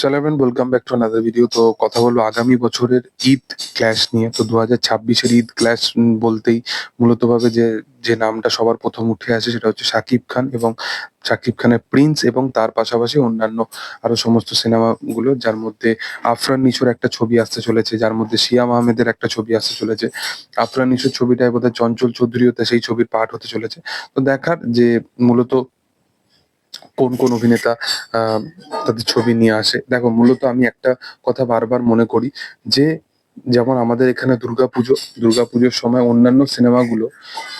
সালামান welcome back to another video তো কথা বলব আগামী বছরের ঈদ ক্ল্যাশ নিয়ে। তো দু হাজার ছাব্বিশের ঈদ ক্ল্যাশ বলতেই মূলত ভাবে যে যে নামটা সবার প্রথম উঠে আসে সেটা হচ্ছে শাকিব খান এবং শাকিব খানের প্রিন্স এবং তার পাশাপাশি অন্যান্য আরও সমস্ত সিনেমাগুলো, যার মধ্যে আফরান নিশোর একটা ছবি আসতে চলেছে, যার মধ্যে শিয়াম আহমেদের একটা ছবি আসতে চলেছে। আফরান নিশোর ছবিটায় বোধহয় চঞ্চল চৌধুরীও সেই ছবির পার্ট হতে চলেছে। তো দেখার যে মূলত কোন কোন অভিনেতা তাদের ছবি নিয়ে আসে। দেখো, মূলত আমি একটা কথা বারবার মনে করি যে, যেমন আমাদের এখানে দুর্গাপুজো, দুর্গাপুজোর সময় অন্যান্য সিনেমাগুলো,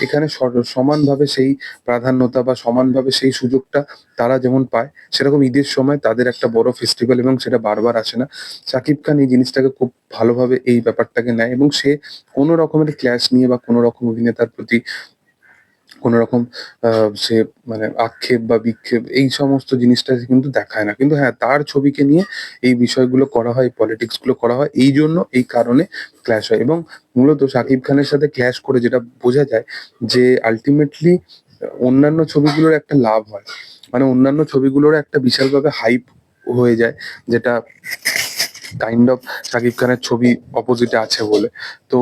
এখানে সমানভাবে সেই প্রাধান্যতা বা সমানভাবে সেই সুযোগটা তারা যেমন পায়, সেরকম ঈদের সময় তাদের একটা বড় ফেস্টিভ্যাল এবং সেটা বারবার আসে না। শাকিব খান এই জিনিসটাকে খুব ভালোভাবে এই ব্যাপারটাকে নেয় এবং সে কোনো রকমের ক্ল্যাশ নিয়ে বা কোনো রকম অভিনেতার প্রতি কোনো রকম সে মানে আক্ষেপ বা বিক্ষেপ, এই সমস্ত জিনিসটা কিন্তু দেখায় না। কিন্তু হ্যাঁ তার ছবিকে নিয়ে এই বিষয়গুলো করা হয় পলিটিক্সগুলো করা হয়, এই জন্য এই কারণে ক্ল্যাশ হয়। এবং মূলত শাকিব খানের সাথে ক্ল্যাশ করে যেটা বোঝা যায় যে আলটিমেটলি অন্যান্য ছবিগুলোর একটা লাভ হয়। মানে অন্যান্য ছবিগুলোর একটা বিশালভাবে হাইপ হয়ে যায়, যেটা কাইন্ড অফ শাকিব খানের ছবি অপোজিটে আছে বলে। তো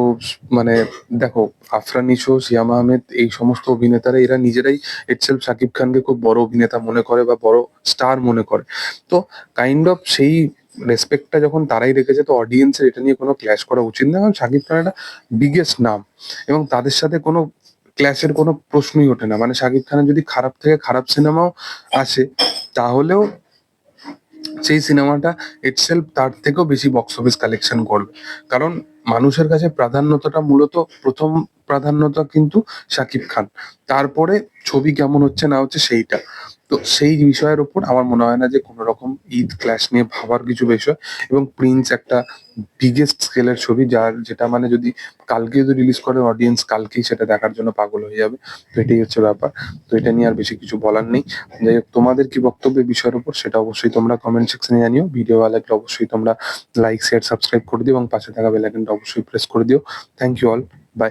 মানে দেখো, আফরান নিশো শিয়াম আহমেদ, এই সমস্ত অভিনেতারা, এরা নিজেরাই ইটসেলফ শাকিব খানকে খুব বড় অভিনেতা মনে করে বা বড় স্টার মনে করে। তো কাইন্ড অফ সেই রেসপেক্টটা যখন তারাই রেখেছে, তো অডিয়েন্সের এটা নিয়ে কোনো ক্ল্যাশ করা উচিত না। কারণ শাকিব খান একটা বিগেস্ট নাম। এবং তাদের সাথে কোনো ক্ল্যাশের কোনো প্রশ্নই ওঠে না। মানে শাকিব খানের যদি খারাপ থেকে খারাপ সিনেমাও আসে, তাহলেও সেই সিনেমাটা ইটসেলফ তার থেকেও বেশি বক্স অফিস কালেকশন করবে। কারণ মানুষের কাছে প্রাধান্যতাটা মূলত প্রথম প্রাধান্যতা কিন্তু শাকিব খান। তারপরে ছবি কেমন হচ্ছে না হচ্ছে সেইটা। তো সেই বিষয়ের ওপর আমার মনে হয় না যে কোনো রকম ঈদ ক্ল্যাশ নিয়ে ভাবার কিছু বিষয় এবং প্রিন্স একটা বিগেস্ট স্কেলের ছবি যার যেটা মানে যদি কালকে যদি রিলিজ করে অডিয়েন্স কালকেই সেটা দেখার জন্য পাগল হয়ে যাবে। তো এটাই হচ্ছে ব্যাপার। তো এটা নিয়ে আর বেশি কিছু বলার নেই। যাই হোক, তোমাদের কি বক্তব্য বিষয়ের উপর সেটা অবশ্যই তোমরা কমেন্ট সেকশনে জানিও। ভিডিও ভালো লাগলে অবশ্যই তোমরা লাইক শেয়ার সাবস্ক্রাইব করে দিও এবং পাশে থাকা বেল আইকনটা অবশ্যই প্রেস করে দিও। Thank you all by